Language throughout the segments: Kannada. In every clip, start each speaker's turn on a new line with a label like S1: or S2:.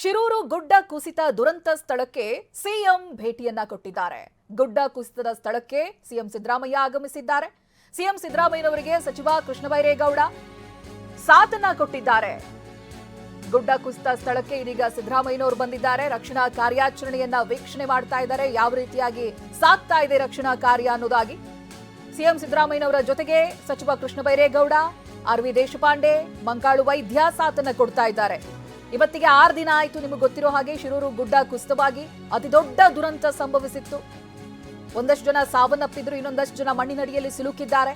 S1: ಶಿರೂರು ಗುಡ್ಡ ಕುಸಿತ ದುರಂತ ಸ್ಥಳಕ್ಕೆ ಸಿಎಂ ಭೇಟಿಯನ್ನ ಕೊಟ್ಟಿದ್ದಾರೆ. ಗುಡ್ಡ ಕುಸಿತದ ಸ್ಥಳಕ್ಕೆ ಸಿಎಂ ಸಿದ್ದರಾಮಯ್ಯ ಆಗಮಿಸಿದ್ದಾರೆ. ಸಿಎಂ ಸಿದ್ದರಾಮಯ್ಯನವರಿಗೆ ಸಚಿವ ಕೃಷ್ಣ ಬೈರೇಗೌಡ ಸಾಥನ್ನ ಕೊಟ್ಟಿದ್ದಾರೆ. ಗುಡ್ಡ ಕುಸಿತ ಸ್ಥಳಕ್ಕೆ ಇದೀಗ ಸಿದ್ದರಾಮಯ್ಯನವರು ಬಂದಿದ್ದಾರೆ. ರಕ್ಷಣಾ ಕಾರ್ಯಾಚರಣೆಯನ್ನ ವೀಕ್ಷಣೆ ಮಾಡ್ತಾ ಇದ್ದಾರೆ. ಯಾವ ರೀತಿಯಾಗಿ ಸಾಗ್ತಾ ಇದೆ ರಕ್ಷಣಾ ಕಾರ್ಯ ಅನ್ನೋದಾಗಿ. ಸಿಎಂ ಸಿದ್ದರಾಮಯ್ಯನವರ ಜೊತೆಗೆ ಸಚಿವ ಕೃಷ್ಣ ಬೈರೇಗೌಡ ಆರ್ ವಿ ದೇಶಪಾಂಡೆ, ಮಂಕಾಳು ವೈದ್ಯ ಸಾಥನ್ನ ಕೊಡ್ತಾ ಇದ್ದಾರೆ. ಇವತ್ತಿಗೆ ಆರು ದಿನ ಆಯ್ತು ನಿಮಗೆ ಗೊತ್ತಿರೋ ಹಾಗೆ ಶಿರೂರು ಗುಡ್ಡ ಕುಸಿತವಾಗಿ ಅತಿ ದೊಡ್ಡ ದುರಂತ ಸಂಭವಿಸಿತ್ತು. ಒಂದಷ್ಟು ಜನ ಸಾವನ್ನಪ್ಪಿದ್ರು, ಇನ್ನೊಂದಷ್ಟು ಜನ ಮಣ್ಣಿನಡಿಯಲ್ಲಿ ಸಿಲುಕಿದ್ದಾರೆ.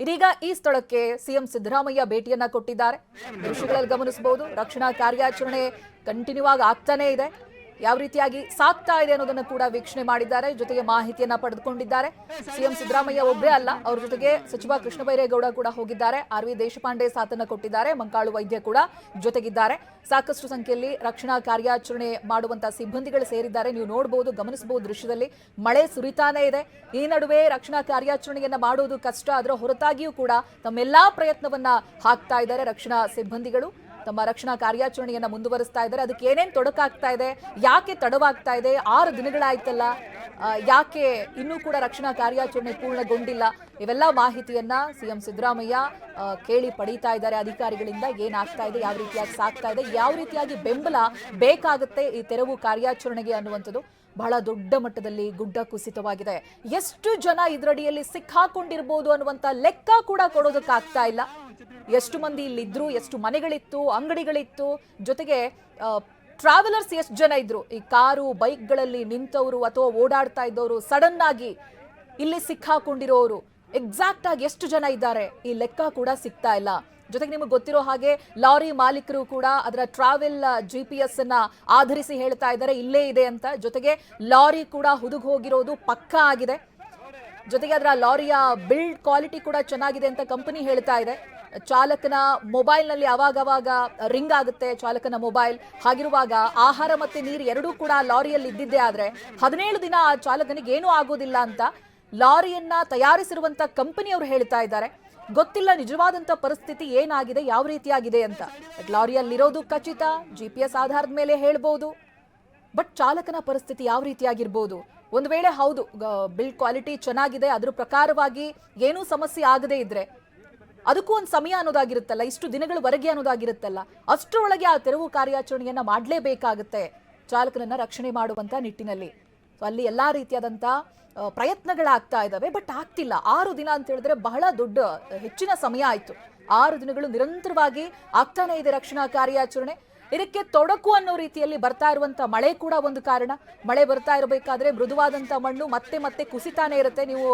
S1: ಇದೀಗ ಈ ಸ್ಥಳಕ್ಕೆ ಸಿಎಂ ಸಿದ್ದರಾಮಯ್ಯ ಭೇಟಿಯನ್ನ ಕೊಟ್ಟಿದ್ದಾರೆ. ದೃಶ್ಯಗಳಲ್ಲಿ ಗಮನಿಸಬಹುದು, ರಕ್ಷಣಾ ಕಾರ್ಯಾಚರಣೆ ಕಂಟಿನ್ಯೂ ಆಗಿ ಆಗ್ತಾನೇ ಇದೆ. ಯಾವ ರೀತಿಯಾಗಿ ಸಾಕ್ತಾ ಇದೆ ಅನ್ನೋದನ್ನ ಕೂಡ ವೀಕ್ಷಣೆ ಮಾಡಿದ್ದಾರೆ. ಜೊತೆಗೆ ಮಾಹಿತಿಯನ್ನ ಪಡೆದುಕೊಂಡಿದ್ದಾರೆ. ಸಿಎಂ ಸಿದ್ದರಾಮಯ್ಯ ಒಬ್ಬರೇ ಅಲ್ಲ, ಅವ್ರ ಜೊತೆಗೆ ಸಚಿವ ಕೃಷ್ಣ ಬೈರೇಗೌಡ ಕೂಡ ಹೋಗಿದ್ದಾರೆ. ಆರ್ ವಿ ದೇಶಪಾಂಡೆ ಸಾಥನ್ನ ಕೊಟ್ಟಿದ್ದಾರೆ. ಮಂಕಾಳು ವೈದ್ಯ ಕೂಡ ಜೊತೆಗಿದ್ದಾರೆ. ಸಾಕಷ್ಟು ಸಂಖ್ಯೆಯಲ್ಲಿ ರಕ್ಷಣಾ ಕಾರ್ಯಾಚರಣೆ ಮಾಡುವಂತಹ ಸಿಬ್ಬಂದಿಗಳು ಸೇರಿದ್ದಾರೆ. ನೀವು ನೋಡಬಹುದು ಗಮನಿಸಬಹುದು ದೃಶ್ಯದಲ್ಲಿ ಮಳೆ ಸುರಿತಾನೇ ಇದೆ. ಈ ನಡುವೆ ರಕ್ಷಣಾ ಕಾರ್ಯಾಚರಣೆಯನ್ನ ಮಾಡುವುದು ಕಷ್ಟ ಅದರ ಹೊರತಾಗಿಯೂ ಕೂಡ ತಮ್ಮೆಲ್ಲಾ ಪ್ರಯತ್ನವನ್ನ ಹಾಕ್ತಾ ಇದ್ದಾರೆ ರಕ್ಷಣಾ ಸಿಬ್ಬಂದಿಗಳು. ತಮ್ಮ ರಕ್ಷಣಾ ಕಾರ್ಯಾಚರಣೆಯನ್ನ ಮುಂದುವರಿಸ್ತಾ ಇದ್ದಾರೆ. ಅದಕ್ಕೆ ಏನೇನ್ ತೊಡಕಾಗ್ತಾ ಇದೆ? ಯಾಕೆ ತಡವಾಗ್ತಾ ಇದೆ? ಆರು ದಿನಗಳಾಯ್ತಲ್ಲ. ಯಾಕೆ ಇನ್ನೂ ಕೂಡ ರಕ್ಷಣಾ ಕಾರ್ಯಾಚರಣೆ ಪೂರ್ಣಗೊಂಡಿಲ್ಲ? ಇವೆಲ್ಲ ಮಾಹಿತಿಯನ್ನ ಸಿಎಂ ಸಿದ್ದರಾಮಯ್ಯ ಕೇಳಿ ಪಡೀತಾ ಇದ್ದಾರೆ. ಅಧಿಕಾರಿಗಳಿಂದ ಏನಾಗ್ತಾ ಇದೆ, ಯಾವ ರೀತಿಯಾಗಿ ಸಾಗ್ತಾ ಇದೆ, ಯಾವ ರೀತಿಯಾಗಿ ಬೆಂಬಲ ಬೇಕಾಗುತ್ತೆ ಈ ತೆರವು ಕಾರ್ಯಾಚರಣೆಗೆ ಅನ್ನುವಂಥದ್ದು. ಬಹಳ ದೊಡ್ಡ ಮಟ್ಟದಲ್ಲಿ ಗುಡ್ಡ ಕುಸಿತವಾಗಿದೆ. ಎಷ್ಟು ಜನ ಇದರಡಿಯಲ್ಲಿ ಸಿಕ್ಕಾಕೊಂಡಿರ್ಬೋದು ಅನ್ನುವಂತ ಲೆಕ್ಕ ಕೂಡ ಕೊಡೋದಕ್ಕಾಗ್ತಾ ಇಲ್ಲ. ಎಷ್ಟು ಮಂದಿ ಇಲ್ಲಿದ್ರು, ಎಷ್ಟು ಮನೆಗಳಿತ್ತು, ಅಂಗಡಿಗಳಿತ್ತು, ಜೊತೆಗೆ ಟ್ರಾವೆಲರ್ಸ್ ಎಷ್ಟು ಜನ ಇದ್ರು? ಈ ಕಾರು, ಬೈಕ್ಗಳಲ್ಲಿ ನಿಂತವರು ಅಥವಾ ಓಡಾಡ್ತಾ ಇದ್ದವರು ಸಡನ್ ಆಗಿ ಇಲ್ಲಿ ಸಿಕ್ಕಾಕೊಂಡಿರೋರು, ಎಕ್ಸಾಕ್ಟ್ ಆಗಿ ಎಷ್ಟು ಜನ ಇದ್ದಾರೆ? ಈ ಲೆಕ್ಕ ಕೂಡ ಸಿಗ್ತಾ ಇಲ್ಲ. ಜೊತೆಗೆ ನಿಮಗೆ ಗೊತ್ತಿರೋ ಹಾಗೆ ಲಾರಿ ಮಾಲೀಕರು ಕೂಡ ಅದರ ಟ್ರಾವೆಲ್ ಜಿ ಪಿ ಎಸ್ ಅನ್ನ ಆಧರಿಸಿ ಹೇಳ್ತಾ ಇದ್ದಾರೆ. ಇಲ್ಲೇ ಇದೆ ಅಂತ. ಜೊತೆಗೆ ಲಾರಿ ಕೂಡ ಹುದುಗ್ ಹೋಗಿರೋದು ಪಕ್ಕಾ ಆಗಿದೆ. ಜೊತೆಗೆ ಅದರ ಲಾರಿಯ ಬಿಲ್ಡ್ ಕ್ವಾಲಿಟಿ ಕೂಡ ಚೆನ್ನಾಗಿದೆ ಅಂತ ಕಂಪನಿ ಹೇಳ್ತಾ ಇದೆ. ಚಾಲಕನ ಮೊಬೈಲ್ನಲ್ಲಿ ಅವಾಗವಾಗ ರಿಂಗ್ ಆಗುತ್ತೆ ಚಾಲಕನ ಮೊಬೈಲ್ ಹಾಗಿರುವಾಗ ಆಹಾರ ಮತ್ತೆ ನೀರು ಎರಡೂ ಕೂಡ ಲಾರಿಯಲ್ಲಿ ಇದ್ದಿದ್ದೇ ಆದ್ರೆ ಹದಿನೇಳು ದಿನ ಆ ಚಾಲಕನಿಗೆ ಏನೂ ಆಗೋದಿಲ್ಲ ಅಂತ ಲಾರಿಯನ್ನ ತಯಾರಿಸಿರುವಂತ ಕಂಪನಿಯವರು ಹೇಳ್ತಾ ಇದ್ದಾರೆ. ಗೊತ್ತಿಲ್ಲ ನಿಜವಾದಂತ ಪರಿಸ್ಥಿತಿ ಏನಾಗಿದೆ, ಯಾವ ರೀತಿಯಾಗಿದೆ ಅಂತ. ಲಾರಿಯಲ್ಲಿರೋದು ಖಚಿತ ಜಿ ಪಿ ಎಸ್ ಆಧಾರದ ಮೇಲೆ ಹೇಳ್ಬೋದು. ಬಟ್ ಚಾಲಕನ ಪರಿಸ್ಥಿತಿ ಯಾವ ರೀತಿಯಾಗಿರ್ಬೋದು? ಒಂದು ವೇಳೆ ಹೌದು ಬಿಲ್ಡ್ ಕ್ವಾಲಿಟಿ ಚೆನ್ನಾಗಿದೆ, ಅದ್ರ ಪ್ರಕಾರವಾಗಿ ಏನೂ ಸಮಸ್ಯೆ ಆಗದೇ ಇದ್ರೆ ಅದಕ್ಕೂ ಒಂದು ಸಮಯ ಅನ್ನೋದಾಗಿರುತ್ತಲ್ಲ, ಇಷ್ಟು ದಿನಗಳವರೆಗೆ ಅನ್ನೋದಾಗಿರುತ್ತಲ್ಲ, ಅಷ್ಟರೊಳಗೆ ಆ ತೆರವು ಕಾರ್ಯಾಚರಣೆಯನ್ನ ಮಾಡಲೇಬೇಕಾಗುತ್ತೆ. ಚಾಲಕನನ್ನ ರಕ್ಷಣೆ ಮಾಡುವಂತ ನಿಟ್ಟಿನಲ್ಲಿ. ಅಲ್ಲಿ ಎಲ್ಲಾ ರೀತಿಯಾದಂಥ ಪ್ರಯತ್ನಗಳಾಗ್ತಾ ಇದ್ದಾವೆ, ಬಟ್ ಆಗ್ತಿಲ್ಲ. ಆರು ದಿನ ಅಂತ ಹೇಳಿದ್ರೆ ಬಹಳ ದೊಡ್ಡ ಹೆಚ್ಚಿನ ಸಮಯ ಆಯ್ತು. ಆರು ದಿನಗಳು ನಿರಂತರವಾಗಿ ಆಗ್ತಾನೆ ಇದೆ ರಕ್ಷಣಾ ಕಾರ್ಯಾಚರಣೆ. ಇದಕ್ಕೆ ತೊಡಕು ಅನ್ನೋ ರೀತಿಯಲ್ಲಿ ಬರ್ತಾ ಇರುವಂಥ ಮಳೆ ಕೂಡ ಒಂದು ಕಾರಣ. ಮಳೆ ಬರ್ತಾ ಇರಬೇಕಾದ್ರೆ ಮೃದುವಾದಂಥ ಮಣ್ಣು ಮತ್ತೆ ಮತ್ತೆ ಕುಸಿತಾನೆ ಇರುತ್ತೆ. ನೀವು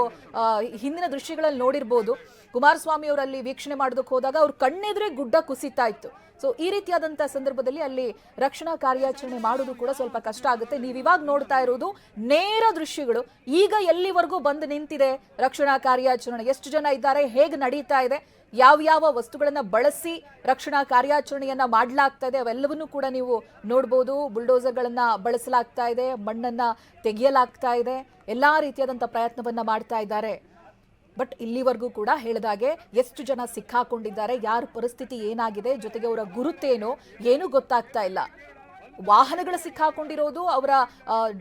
S1: ಹಿಂದಿನ ದೃಶ್ಯಗಳಲ್ಲಿ ನೋಡಿರ್ಬೋದು. ಕುಮಾರಸ್ವಾಮಿ ಅವರಲ್ಲಿ ವೀಕ್ಷಣೆ ಮಾಡೋದಕ್ಕೆ ಹೋದಾಗ ಅವ್ರ ಕಣ್ಣೆದುರೇ ಗುಡ್ಡ ಕುಸಿತಾ ಇತ್ತು. ಸೊ ಈ ರೀತಿಯಾದಂತಹ ಸಂದರ್ಭದಲ್ಲಿ ಅಲ್ಲಿ ರಕ್ಷಣಾ ಕಾರ್ಯಾಚರಣೆ ಮಾಡೋದು ಕೂಡ ಸ್ವಲ್ಪ ಕಷ್ಟ ಆಗುತ್ತೆ. ನೀವು ಇವಾಗ ನೋಡ್ತಾ ಇರೋದು ನೇರ ದೃಶ್ಯಗಳು. ಈಗ ಎಲ್ಲಿವರೆಗೂ ಬಂದು ನಿಂತಿದೆ ರಕ್ಷಣಾ ಕಾರ್ಯಾಚರಣೆ? ಎಷ್ಟು ಜನ ಇದ್ದಾರೆ? ಹೇಗೆ ನಡೀತಾ ಇದೆ? ಯಾವ ಯಾವ ವಸ್ತುಗಳನ್ನ ಬಳಸಿ ರಕ್ಷಣಾ ಕಾರ್ಯಾಚರಣೆಯನ್ನು ಮಾಡಲಾಗ್ತಾ ಇದೆ? ಅವೆಲ್ಲವನ್ನೂ ಕೂಡ ನೀವು ನೋಡ್ಬೋದು. ಬುಲ್ಡೋಸರ್ಗಳನ್ನ ಬಳಸಲಾಗ್ತಾ ಇದೆ, ಮಣ್ಣನ್ನ ತೆಗೆಯಲಾಗ್ತಾ ಇದೆ. ಎಲ್ಲಾ ರೀತಿಯಾದಂಥ ಪ್ರಯತ್ನವನ್ನ ಮಾಡ್ತಾ ಇದ್ದಾರೆ. ಬಟ್ ಇಲ್ಲಿವರೆಗೂ ಕೂಡ ಹೇಳಿದಾಗೆ ಎಷ್ಟು ಜನ ಸಿಕ್ಕಾಕೊಂಡಿದ್ದಾರೆ, ಯಾರ ಪರಿಸ್ಥಿತಿ ಏನಾಗಿದೆ, ಜೊತೆಗೆ ಅವರ ಗುರುತೇನು ಏನೂ ಗೊತ್ತಾಗ್ತಾ ಇಲ್ಲ. ವಾಹನಗಳು ಸಿಕ್ಕಾಕೊಂಡಿರೋದು ಅವರ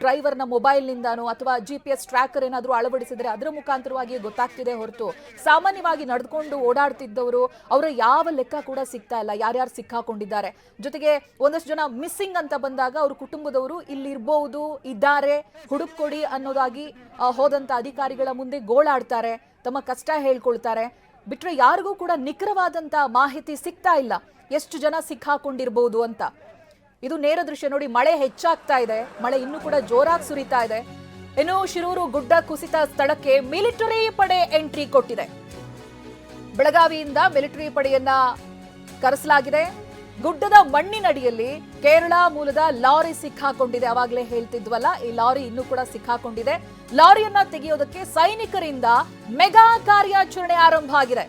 S1: ಡ್ರೈವರ್ನ ಮೊಬೈಲ್ನಿಂದನೋ ಅಥವಾ ಜಿ ಪಿ ಎಸ್ ಟ್ರ್ಯಾಕರ್ ಏನಾದರೂ ಅಳವಡಿಸಿದರೆ ಅದರ ಮುಖಾಂತರವಾಗಿ ಗೊತ್ತಾಗ್ತಿದೆ ಹೊರತು. ಸಾಮಾನ್ಯವಾಗಿ ನಡೆದುಕೊಂಡು ಓಡಾಡ್ತಿದ್ದವರು, ಅವರ ಯಾವ ಲೆಕ್ಕ ಕೂಡ ಸಿಗ್ತಾ ಇಲ್ಲ, ಯಾರ್ಯಾರು ಸಿಕ್ಕಾಕೊಂಡಿದ್ದಾರೆ. ಜೊತೆಗೆ ಒಂದಷ್ಟು ಜನ ಮಿಸ್ಸಿಂಗ್ ಅಂತ ಬಂದಾಗ ಅವ್ರ ಕುಟುಂಬದವರು ಇಲ್ಲಿರ್ಬೋದು, ಇದ್ದಾರೆ, ಹುಡುಕ್ಕೊಡಿ ಅನ್ನೋದಾಗಿ ಹೋದಂಥ ಅಧಿಕಾರಿಗಳ ಮುಂದೆ ಗೋಳಾಡ್ತಾರೆ. ತಮ್ಮ ಕಷ್ಟ ಹೇಳ್ಕೊಳ್ತಾರೆ. ಬಿಟ್ರೆ ಯಾರಿಗೂ ಕೂಡ ನಿಖರವಾದಂತ ಮಾಹಿತಿ ಸಿಗ್ತಾ ಇಲ್ಲ. ಎಷ್ಟು ಜನ ಸಿಕ್ಕಾಕೊಂಡಿರ್ಬೋದು ಅಂತ. ಇದು ನೇರ ದೃಶ್ಯ ನೋಡಿ ಮಳೆ ಹೆಚ್ಚಾಗ್ತಾ ಇದೆ. ಮಳೆ ಇನ್ನೂ ಕೂಡ ಜೋರಾಗಿ ಸುರಿತಾ ಇದೆ. ಇನ್ನು ಶಿರೂರು ಗುಡ್ಡ ಕುಸಿತ ಸ್ಥಳಕ್ಕೆ ಮಿಲಿಟರಿ ಪಡೆ ಎಂಟ್ರಿ ಕೊಟ್ಟಿದೆ. ಬೆಳಗಾವಿಯಿಂದ ಮಿಲಿಟರಿ ಪಡೆಯನ್ನ ಕರೆಸಲಾಗಿದೆ. ಗುಡ್ಡದ ಮಣ್ಣಿನಡಿಯಲ್ಲಿ ಕೇರಳ ಮೂಲದ ಲಾರಿ ಸಿಕ್ಕಾಕೊಂಡಿದೆ. ಅವಾಗಲೇ ಹೇಳ್ತಿದ್ವಲ್ಲ, ಈ ಲಾರಿ ಇನ್ನೂ ಕೂಡ ಸಿಕ್ಕಾಕೊಂಡಿದೆ. ಲಾರಿಯನ್ನ ತೆಗೆಯೋದಕ್ಕೆ ಸೈನಿಕರಿಂದ ಮೆಗಾ ಕಾರ್ಯಾಚರಣೆ ಆರಂಭ ಆಗಿದೆ.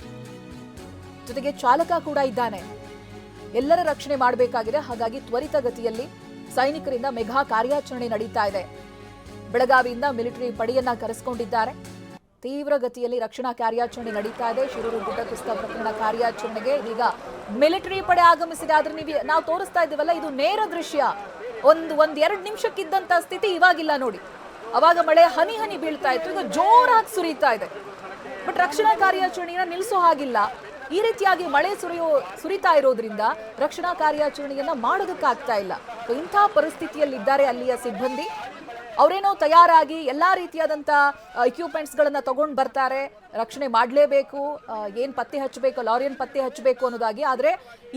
S1: ಜೊತೆಗೆ ಚಾಲಕ ಕೂಡ ಇದ್ದಾನೆ. ಎಲ್ಲರ ರಕ್ಷಣೆ ಮಾಡಬೇಕಾಗಿದೆ. ಹಾಗಾಗಿ ತ್ವರಿತಗತಿಯಲ್ಲಿ ಸೈನಿಕರಿಂದ ಮೆಗಾ ಕಾರ್ಯಾಚರಣೆ ನಡೀತಾ ಇದೆ. ಬೆಳಗಾವಿಯಿಂದ ಮಿಲಿಟರಿ ಪಡೆಯನ್ನ ಕರೆಸಿಕೊಂಡಿದ್ದಾರೆ. ತೀವ್ರ ಗತಿಯಲ್ಲಿ ರಕ್ಷಣಾ ಕಾರ್ಯಾಚರಣೆ ನಡೀತಾ ಇದೆ. ಶಿರೂರು ಗುಡ್ಡ ಕುಸಿತ ಪ್ರಕರಣ ಕಾರ್ಯಾಚರಣೆಗೆ ಈಗ ಮಿಲಿಟರಿ ಪಡೆ ಆಗಮಿಸಿದೆ. ಆದ್ರೆ ನೀವು ನಾವು ತೋರಿಸ್ತಾ ಇದ್ದೀವಲ್ಲ, ಇದು ನೇರ ದೃಶ್ಯ. ಒಂದು, ಒಂದ್, ಎರಡು ನಿಮಿಷಕ್ಕಿದ್ದಂತ ಸ್ಥಿತಿ ಇವಾಗಿಲ್ಲ ನೋಡಿ. ಅವಾಗ ಮಳೆ ಹನಿ ಹನಿ ಬೀಳ್ತಾ ಇತ್ತು. ಈಗ ಜೋರಾಗಿ ಸುರಿತಾ ಇದೆ. ಬಟ್ ರಕ್ಷಣಾ ಕಾರ್ಯಾಚರಣೆಯನ್ನ ನಿಲ್ಲಿಸೋ ಹಾಗಿಲ್ಲ. ಈ ರೀತಿಯಾಗಿ ಮಳೆ ಸುರಿಯೋ, ಸುರಿತಾ ಇರೋದ್ರಿಂದ ರಕ್ಷಣಾ ಕಾರ್ಯಾಚರಣೆಯನ್ನ ಮಾಡೋದಕ್ಕಾಗ್ತಾ ಇಲ್ಲ. ಇಂಥ ಪರಿಸ್ಥಿತಿಯಲ್ಲಿದ್ದಾರೆ ಅಲ್ಲಿಯ ಸಿಬ್ಬಂದಿ. ಅವರೇನೋ ತಯಾರಾಗಿ ಎಲ್ಲ ರೀತಿಯಾದಂಥ ಇಕ್ವಿಪ್ಮೆಂಟ್ಸ್ ಗಳನ್ನ ತಗೊಂಡ್ ಬರ್ತಾರೆ. ರಕ್ಷಣೆ ಮಾಡಲೇಬೇಕು ಏನು ಪತ್ತೆ ಹಚ್ಚಬೇಕು, ಲಾರಿಯನ್ ಪತ್ತೆ ಹಚ್ಚಬೇಕು ಅನ್ನೋದಾಗಿ. ಆದರೆ